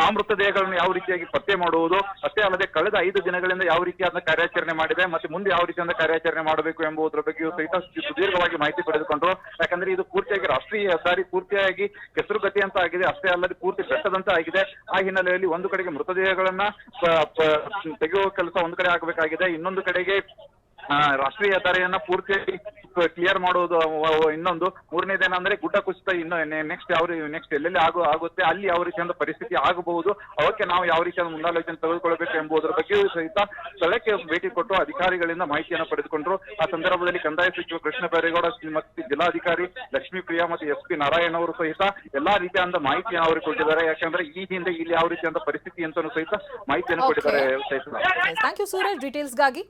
S2: ಆ ಮೃತದೇಹಗಳನ್ನು ಯಾವ ರೀತಿಯಾಗಿ ಪತ್ತೆ ಮಾಡುವುದು? ಅಷ್ಟೇ ಅಲ್ಲದೆ ಕಳೆದ ಐದು ದಿನಗಳಿಂದ ಯಾವ ರೀತಿಯಾದ ಕಾರ್ಯಾಚರಣೆ ಮಾಡಿದೆ ಮತ್ತೆ ಮುಂದೆ ಯಾವ ರೀತಿಯಿಂದ ಕಾರ್ಯಾಚರಣೆ ಮಾಡಬೇಕು ಎಂಬುದರ ಬಗ್ಗೆಯೂ ಸಹಿತ ಸುದೀರ್ಘವಾಗಿ ಮಾಹಿತಿ ಪಡೆದುಕೊಂಡರು. ಯಾಕಂದ್ರೆ ಇದು ಪೂರ್ತಿಯಾಗಿ ರಾಷ್ಟ್ರೀಯ ಹೆದ್ದಾರಿ, ಪೂರ್ತಿಯಾಗಿ ಕೆಸರುಗತಿ ಅಂತ ಆಗಿದೆ. ಅಷ್ಟೇ ಅಲ್ಲದೆ ಪೂರ್ತಿ ಬೆಟ್ಟದಂತ ಆಗಿದೆ. ಆ ಹಿನ್ನೆಲೆಯಲ್ಲಿ ಒಂದು ಕಡೆಗೆ ಮೃತದೇಹಗಳನ್ನ ತೆಗೆಯುವ ಕೆಲಸ ಒಂದು ಕಡೆ ಆಗಬೇಕಾಗಿದೆ. ಇನ್ನೊಂದು ಕಡೆಗೆ ರಾಷ್ಟ್ರೀಯ ಹೆದ್ದಾರಿಯನ್ನ ಪೂರ್ತಿಯಾಗಿ ಕ್ಲಿಯರ್ ಮಾಡುವುದು ಇನ್ನೊಂದು. ಮೂರನೇದ ಇನ್ನೊಂದು ಮೂರನೇದೇನಂದ್ರೆ ಗುಡ್ಡ ಕುಸಿತ ಇನ್ನು ನೆಕ್ಸ್ಟ್ ಯಾವ ನೆಕ್ಸ್ಟ್ ಎಲ್ಲೆಲ್ಲಿ ಆಗು ಆಗುತ್ತೆ ಅಲ್ಲಿ ಯಾವ ರೀತಿಯಾದ ಪರಿಸ್ಥಿತಿ ಆಗಬಹುದು ಅವಕ್ಕೆ ನಾವು ಯಾವ ರೀತಿಯಾದ ಮುಂದಾಲೋಚನೆ ತೆಗೆದುಕೊಳ್ಬೇಕು ಎಂಬುದರ ಬಗ್ಗೆಯೂ ಸಹಿತ ಸ್ಥಳಕ್ಕೆ ಭೇಟಿ ಕೊಟ್ಟು ಅಧಿಕಾರಿಗಳಿಂದ ಮಾಹಿತಿಯನ್ನು ಪಡೆದುಕೊಂಡ್ರು. ಆ ಸಂದರ್ಭದಲ್ಲಿ ಕಂದಾಯ ಸಚಿವ ಕೃಷ್ಣ ಬೈರೇಗೌಡ ಮತ್ತು ಜಿಲ್ಲಾಧಿಕಾರಿ ಲಕ್ಷ್ಮೀ ಪ್ರಿಯಾ ಮತ್ತು ಎಸ್ ಪಿ ನಾರಾಯಣ ಅವರು ಸಹಿತ ಎಲ್ಲಾ ರೀತಿಯಾದ ಮಾಹಿತಿಯನ್ನು ಅವರು ಕೊಟ್ಟಿದ್ದಾರೆ. ಯಾಕಂದ್ರೆ ಈ ಹಿಂದೆ ಇಲ್ಲಿ ಯಾವ ರೀತಿಯಾದ ಪರಿಸ್ಥಿತಿ ಅಂತ ಸಹಿತ ಮಾಹಿತಿಯನ್ನು ಕೊಟ್ಟಿದ್ದಾರೆ
S1: ಸೂರಜ್ ಡೀಟೇಲ್ಸ್ಗಾಗಿ